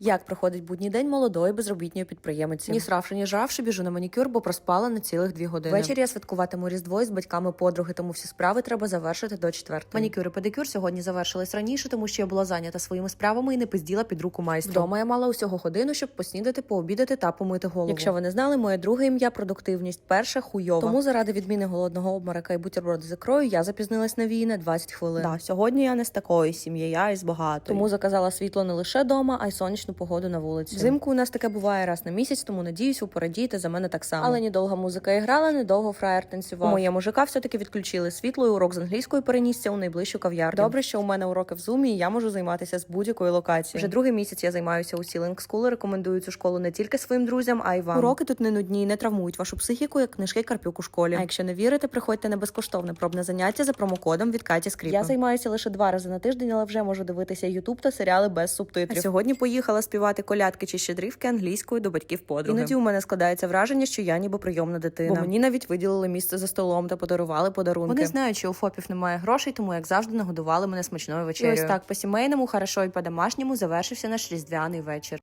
Як проходить будній день молодої безробітньої підприємиці? Ні сравши, ні жравши, біжу на манікюр, бо проспала на цілих дві години. Ввечері я святкуватиму різдво із батьками подруги, тому всі справи треба завершити до четвертої. Манікюр і педикюр сьогодні завершились раніше, тому що я була зайнята своїми справами і не пизділа під руку майстру. Вдома я мала усього годину, щоб поснідати, пообідати та помити голову. Якщо ви не знали, моє друге ім'я продуктивність, перше хуйова. Тому заради відміни голодного обморока і бутерброди з ікрою я запізнилась на вій на 20 хвилин. Да, сьогодні я не з такої сім'ї, я із багатої. Тому заказала світло не лише дома, а й сонячну погоду на вулиці. Взимку у нас таке буває раз на місяць, тому надіюсь, ви порадієте за мене так само. Але недовго музика і грала, недовго фраєр танцював. У моєму ЖК все-таки відключили світло, і урок з англійської перенісся у найближчу кав'ярню. Добре, що у мене уроки в зумі, і я можу займатися з будь-якої локації. Вже другий місяць я займаюся у Сілинг School, рекомендую цю школу не тільки своїм друзям, а й вам. Уроки тут не нудні, і не травмують вашу психіку, як книжки Карпюк у школі. А якщо не вірите, приходьте на безкоштовне пробне заняття за промокодом від Каті Скріпа. Я займаюся лише два рази на тиждень, але вже можу дивитися Ютуб та серіали без субтитрів. А сьогодні поїхала співати колядки чи щедрівки англійською до батьків подруги. Іноді у мене складається враження, що я ніби прийомна дитина. Бо мені навіть виділили місце за столом та подарували подарунки. Вони знають, що у ФОПів немає грошей, тому як завжди нагодували мене смачною вечерею. І ось так по сімейному, хорошо і по домашньому завершився наш різдвяний вечір.